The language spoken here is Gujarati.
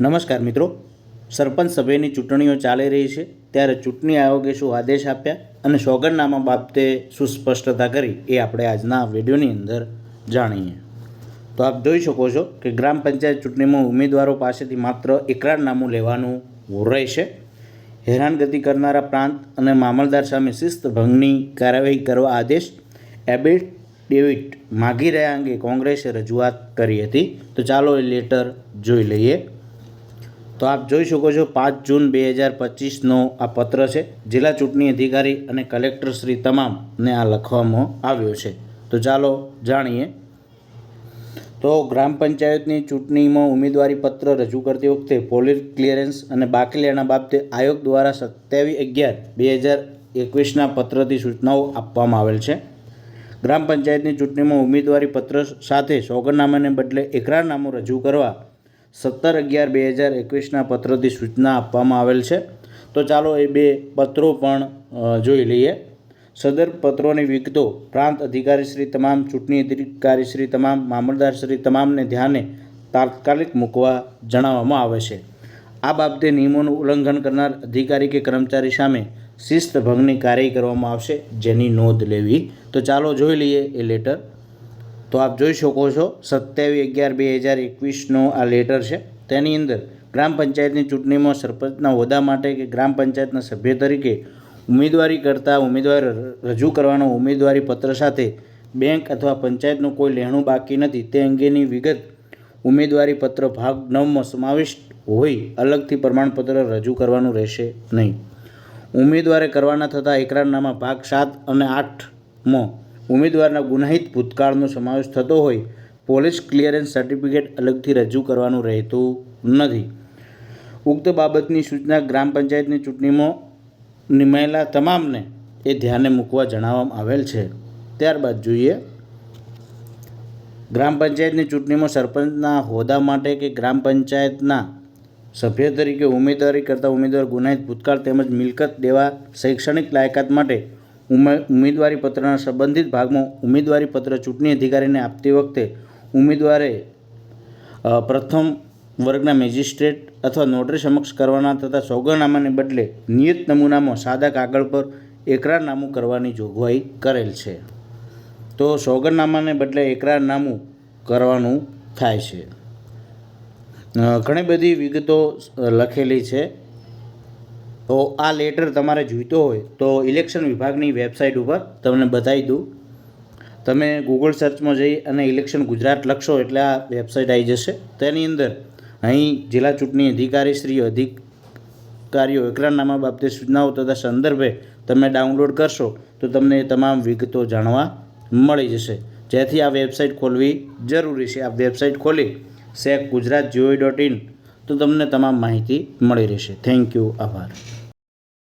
નમસ્કાર મિત્રો. સરપંચ સભ્યની ચૂંટણીઓ ચાલી રહી છે. ત્યારે ચૂંટણી આયોગે શું આદેશ આપ્યા અને સોગંદનામા બાબતે શું સ્પષ્ટતા કરી એ આપણે આજના વિડીયોની અંદર જાણીએ. તો આપ જોઈ શકો છો કે ગ્રામ પંચાયત ચૂંટણીમાં ઉમેદવારો પાસેથી માત્ર એકરારનામું લેવાનું રહેશે. હેરાનગતિ કરનારા પ્રાંત અને મામલદાર સામે શિસ્ત ભંગની કાર્યવાહી કરવા આદેશ એબિટ ડેવિટ માગી રહ્યા અંગે કોંગ્રેસે રજૂઆત કરી હતી. તો ચાલો એ લેટર જોઈ લઈએ. તો આપ જોઈ શકો છો પાંચ જૂન બે હજાર પચીસનો આ પત્ર છે. જિલ્લા ચૂંટણી અધિકારી અને કલેક્ટર શ્રી તમામને આ લખવામાં આવ્યો છે. તો ચાલો જાણીએ. તો ગ્રામ પંચાયતની ચૂંટણીમાં ઉમેદવારી પત્ર રજૂ કરતી વખતે પોલીસ ક્લિયરન્સ અને બાકી લેણા બાબતે આયોગ દ્વારા સત્યાવીસ અગિયાર બે હજાર એકવીસના પત્રથી સૂચનાઓ આપવામાં આવેલ છે. ગ્રામ પંચાયતની ચૂંટણીમાં ઉમેદવારી પત્ર સાથે સોગરનામાને બદલે એકરારનામું રજૂ કરવા સત્તર અગિયાર બે હજાર એકવીસના પત્રથી સૂચના આપવામાં આવેલ છે. તો ચાલો એ બે પત્રો પણ જોઈ લઈએ. સદર પત્રોની વિગતો. પ્રાંત અધિકારીશ્રી તમામ, ચૂંટણી અધિકારીશ્રી તમામ મામલદારશ્રી તમામને ધ્યાને તાત્કાલિક મૂકવા જણાવવામાં આવે છે. આ બાબતે નિયમોનું ઉલ્લંઘન કરનાર અધિકારી કે કર્મચારી સામે શિસ્ત ભંગની કાર્યવાહી કરવામાં આવશે, જેની નોંધ લેવી. તો ચાલો જોઈ લઈએ એ લેટર. તો આપ જોઈ શકો છો સત્યાવીસ અગિયાર બે હજાર એકવીસનો આ લેટર છે. તેની અંદર ગ્રામ પંચાયતની ચૂંટણીમાં સરપંચના હોદ્દા માટે કે ગ્રામ પંચાયતના સભ્ય તરીકે ઉમેદવારી કરતા ઉમેદવાર રજૂ કરવાનો ઉમેદવારી પત્ર સાથે બેંક અથવા પંચાયતનું કોઈ લેણું બાકી નથી. તે અંગેની વિગત ઉમેદવારી પત્ર ભાગ નવમાં સમાવિષ્ટ હોય અલગથી પ્રમાણપત્ર રજૂ કરવાનું રહેશે નહીં. ઉમેદવારે કરવાના થતા એકરારનામા ભાગ સાત અને આઠમાં ઉમેદવારના ગુનાહિત ભૂતકાળનો સમાવેશ થતો હોય, પોલીસ ક્લિયરન્સ સર્ટિફિકેટ અલગથી રજૂ કરવાનું રહેતું નથી. ઉક્ત બાબતની સૂચના ગ્રામ પંચાયતની ચૂંટણીમાં નિમાયેલા તમામને એ ધ્યાને મૂકવા જણાવવામાં આવેલ છે. ત્યારબાદ જોઈએ. ગ્રામ પંચાયતની ચૂંટણીમાં સરપંચના હોદ્દા માટે કે ગ્રામ પંચાયતના સભ્ય તરીકે ઉમેદવારી કરતા ઉમેદવાર ગુનાહિત ભૂતકાળ તેમજ મિલકત દેવા શૈક્ષણિક લાયકાત માટે ઉમેદવારી પત્રના સંબંધિત ભાગમાં ઉમેદવારી પત્ર ચૂંટણી અધિકારીને આપતી વખતે ઉમેદવારે પ્રથમ વર્ગના મેજિસ્ટ્રેટ અથવા નોટરી સમક્ષ કરવાના તથા સોગરનામાને બદલે નિયત નમૂનામાં સાદા કાગળ પર એકરારનામું કરવાની જોગવાઈ કરેલ છે. તો સોગરનામાને બદલે એકરારનામું કરવાનું થાય છે. ઘણી બધી વિગતો લખેલી છે. તો આ લેટર તમારે જોઈતો હોય તો ઇલેક્શન વિભાગની વેબસાઇટ ઉપર તમને બતાવી દઉં. તમે ગૂગલ સર્ચમાં જઈ અને ઇલેક્શન ગુજરાત લખશો એટલે આ વેબસાઇટ આવી જશે. તેની અંદર અહીં જિલ્લા ચૂંટણી અધિકારી શ્રી અધિકારીઓ એકરારનામા બાબતે સૂચનાઓ તથા સંદર્ભે તમે ડાઉનલોડ કરશો તો તમને તમામ વિગતો જાણવા મળી જશે. જેથી આ વેબસાઇટ ખોલવી જરૂરી છે. આ વેબસાઇટ ખોલી સેક ગુજરાત જીઓઈ ડોટ ઇન તો તમને તમામ માહિતી મળી રહેશે. થેન્ક યુ આભાર.